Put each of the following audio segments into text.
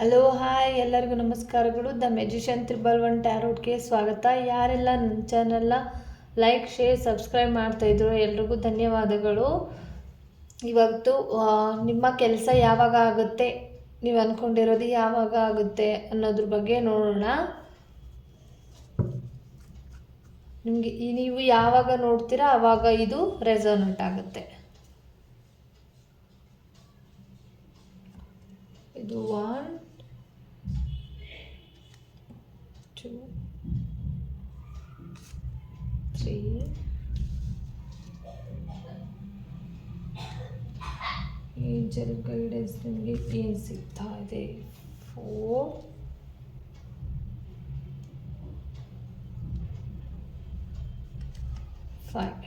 Hello hi ಎಲ್ಲರಿಗೂ ನಮಸ್ಕಾರಗಳು. The magician triple one ಟ್ಯಾರೋಟ್ಗೆ ಸ್ವಾಗತ. ಯಾರೆಲ್ಲ ನನ್ನ ಚಾನಲ್ನ ಲೈಕ್ ಶೇರ್ ಸಬ್ಸ್ಕ್ರೈಬ್ ಮಾಡ್ತಾಯಿದ್ರು ಎಲ್ರಿಗೂ ಧನ್ಯವಾದಗಳು. ಇವತ್ತು ನಿಮ್ಮ ಕೆಲಸ ಯಾವಾಗ ಆಗುತ್ತೆ? ನೀವು ಅಂದ್ಕೊಂಡಿರೋದು ಯಾವಾಗ ಆಗುತ್ತೆ ಅನ್ನೋದ್ರ ಬಗ್ಗೆ ನೋಡೋಣ. ನಿಮಗೆ ನೀವು ಯಾವಾಗ ನೋಡ್ತೀರಾ ಆವಾಗ ಇದು ರೆಸೋನೆಂಟ್ ಆಗುತ್ತೆ. ಇದು one two three angel guidance ನಿಮಗೆ ಏನು ಸಿಗ್ತಾ ಇದೆ ಫೋರ್ ಫೈವ್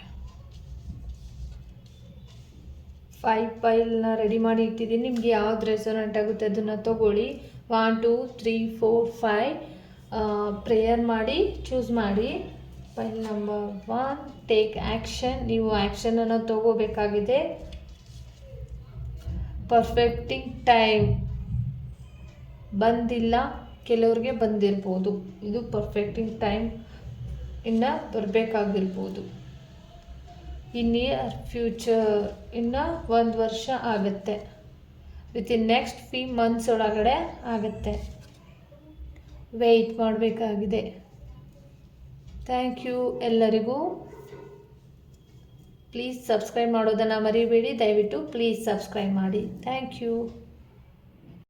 ಫೈವ್ ಫೈಲ್ನ ರೆಡಿ ಮಾಡಿ ಇಟ್ಟಿದ್ದೀನಿ. ನಿಮಗೆ ಯಾವ್ದು ರೆಸೊನೆಂಟ್ ಆಗುತ್ತೆ ಅದನ್ನು ತಗೊಳ್ಳಿ. One two three four five prayer ಮಾಡಿ ಚೂಸ್ ಮಾಡಿ. File number one take action ನೀವು ಆ್ಯಕ್ಷನನ್ನು ತಗೋಬೇಕಾಗಿದೆ. ಪರ್ಫೆಕ್ಟಿಂಗ್ ಟೈಮ್ ಬಂದಿಲ್ಲ, ಕೆಲವ್ರಿಗೆ ಬಂದಿರ್ಬೋದು. ಇದು ಪರ್ಫೆಕ್ಟಿಂಗ್ ಟೈಮ್ ಇನ್ನು ಬರಬೇಕಾಗಿರ್ಬೋದು. ಇನ್ ನಿಯರ್ ಫ್ಯೂಚರ್ ಇನ್ನು ಒಂದು ವರ್ಷ ಆಗುತ್ತೆ. ವಿತಿನ್ ನೆಕ್ಸ್ಟ್ ಫೀ ಮಂತ್ಸ್ ಒಳಗಡೆ ಆಗುತ್ತೆ. ವೆಯ್ಟ್ ಮಾಡಬೇಕಾಗಿದೆ. ಥ್ಯಾಂಕ್ ಯು ಎಲ್ಲರಿಗೂ. ಪ್ಲೀಸ್ ಸಬ್ಸ್ಕ್ರೈಬ್ ಮಾಡೋದನ್ನು ಮರಿಬೇಡಿ. ದಯವಿಟ್ಟು ಪ್ಲೀಸ್ ಸಬ್ಸ್ಕ್ರೈಬ್ ಮಾಡಿ. Thank you